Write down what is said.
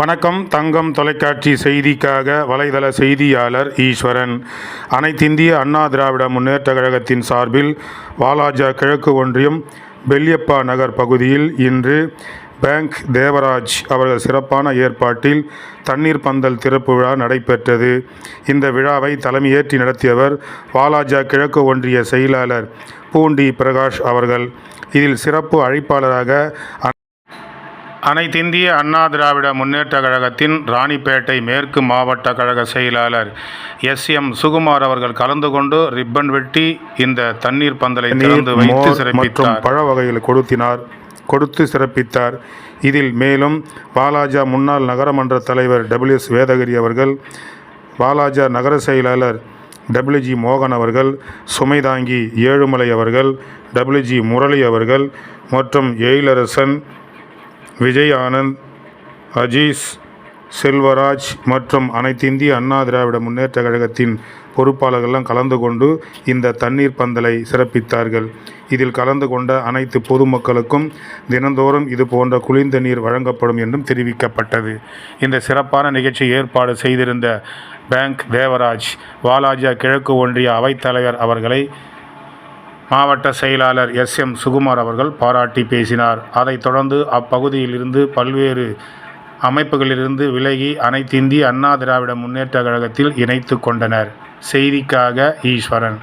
வணக்கம். தங்கம் தொலைக்காட்சி செய்திக்காக வலைதள செய்தியாளர் ஈஸ்வரன். அனைத்திந்திய அண்ணா திராவிட முன்னேற்ற கழகத்தின் சார்பில் வாலாஜா கிழக்கு ஒன்றியம் பெல்லியப்பா நகர் பகுதியில் இன்று பேங்க் தேவராஜ் அவர்கள் சிறப்பான ஏற்பாட்டில் தண்ணீர் பந்தல் திறப்பு விழா நடைபெற்றது. இந்த விழாவை தலைமையேற்றி நடத்தியவர் வாலாஜா கிழக்கு ஒன்றிய செயலாளர் பூண்டி பிரகாஷ் அவர்கள். இதில் சிறப்பு அழைப்பாளராக அனைத்திந்திய அண்ணா திராவிட முன்னேற்றக் கழகத்தின் ராணிப்பேட்டை மேற்கு மாவட்ட கழக செயலாளர் எஸ். எம். சுகுமார் அவர்கள் கலந்து கொண்டு ரிப்பன் வெட்டி இந்த தண்ணீர் பந்தலை திறந்து வைத்து சிறப்பித்தார். பழ வகைகள் கொடுத்தினார் கொடுத்து சிறப்பித்தார். இதில் மேலும் வாலாஜா முன்னாள் நகரமன்ற தலைவர் டபிள்யூஎஸ் வேதகிரி அவர்கள் வாலாஜா நகர செயலாளர் டபிள்யூஜி மோகன் அவர்கள் சுமைதாங்கி ஏழுமலை அவர்கள் டபிள்யூஜி முரளி அவர்கள் மற்றும் எழிலரசன் விஜய் ஆனந்த் அஜீஸ் செல்வராஜ் மற்றும் அனைத்திந்திய அண்ணா திராவிட முன்னேற்றக் கழகத்தின் பொறுப்பாளர்கள்லாம் கலந்து கொண்டு இந்த தண்ணீர் பந்தலை சிறப்பித்தார்கள். இதில் கலந்து கொண்ட அனைத்து பொதுமக்களுக்கும் தினந்தோறும் இது போன்ற குளிர்ந்த நீர் வழங்கப்படும் என்றும் தெரிவிக்கப்பட்டது. இந்த சிறப்பான நிகழ்ச்சி ஏற்பாடு செய்திருந்த பேங்க் தேவராஜ் வாலாஜா கிழக்கு ஒன்றிய அவைத்தலைவர் அவர்களை மாவட்ட செயலாளர் எஸ் எம் சுகுமார் அவர்கள் பாராட்டி பேசினார். அதைத் தொடர்ந்து அப்பகுதியில் இருந்து பல்வேறு அமைப்புகளிலிருந்து விலகி அனைத்திந்திய அண்ணா திராவிட முன்னேற்ற கழகத்தில் இணைத்து கொண்டனர். செய்திக்காக ஈஸ்வரன்.